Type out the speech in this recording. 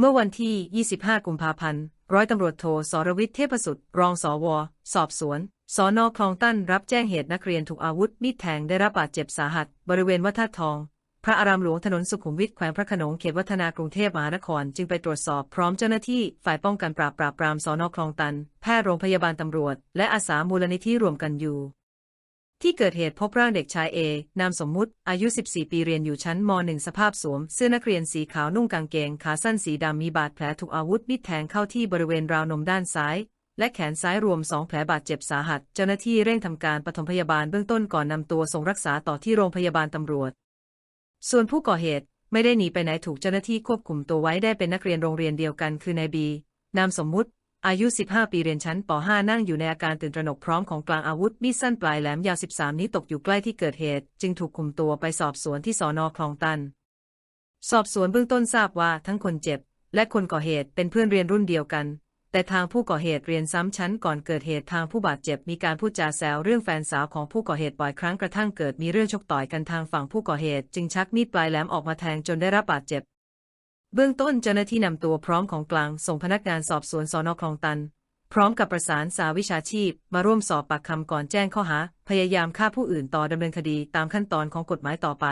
เมื่อวันที่ 25 กุมภาพันธ์ ร้อยตำรวจโทสรวิทย์เทพสุด รองสว สอบสวน สอนอคลองตันรับแจ้งเหตุนักเรียนถูกอาวุธมีดแทงได้รับบาดเจ็บสาหัส บริเวณวัดธาตุทอง พระอารามหลวงถนนสุขุมวิทแขวงพระขนงเขตวัฒนากรุงเทพมหานคร จึงไปตรวจสอบพร้อมเจ้าหน้าที่ฝ่ายป้องกันปราบปราบปรามสอนอคลองตัน แพทย์โรงพยาบาลตำรวจ และอาสามูลนิธิรวมกันอยู่ ที่เกิดเหตุพบร่างเด็กชายเอนามสมมุติ อายุ 14 ปีเรียนอยู่ชั้นม .1 สภาพสวม เสื้อนักเรียนสีขาวนุ่งกางเกง ขาสั้นสีดำมีบาดแผลถูกอาวุธมีดแทงเข้าที่บริเวณราวนมด้านซ้าย และแขนซ้ายรวม 2 แผลบาดเจ็บสาหัส เจ้าหน้าที่เร่งทำการปฐมพยาบาลเบื้องต้นก่อนนำตัวส่งรักษาต่อที่โรงพยาบาลตำรวจ ส่วนผู้ก่อเหตุไม่ได้หนีไปไหนถูกเจ้าหน้าที่ควบคุมตัวไว้ได้เป็นนักเรียนโรงเรียนเดียวกันคือนายบีนามสมมุติ อายุ 15 ปีเรียนชั้นป .5 นั่งอยู่ในอาการตื่นตระหนกพร้อมของกลางอาวุธมีดสั้นปลายแหลมยาว 13 นี้ตกอยู่ใกล้ที่เกิดเหตุ จึงถูกคุมตัวไปสอบสวนที่สอนอคลองตัน สอบสวนเบื้องต้นทราบว่าทั้งคนเจ็บ และคนก่อเหตุเป็นเพื่อนเรียนรุ่นเดียวกัน แต่ทางผู้ก่อเหตุเรียนซ้ำชั้นก่อนเกิดเหตุทางผู้บาดเจ็บมีการพูดจาแซวเรื่องแฟนสาวของผู้ก่อเหตุบ่อยครั้งกระทั่งเกิดมีเรื่องชกต่อยกันทางฝั่งผู้ก่อเหตุจึงชักมีดปลายแหลมออกมาแทงจนได้รับบาดเจ็บ เบื้องต้นเจ้าหน้าที่นำตัวพร้อมของกลางส่งพนักงานสอบสวนสอนอคลองตัน พร้อมกับประสานสาวิชาชีพ มาร่วมสอบปากคำก่อนแจ้งข้อหา พยายามฆ่าผู้อื่นต่อดำเนินคดีตามขั้นตอนของกฎหมายต่อไป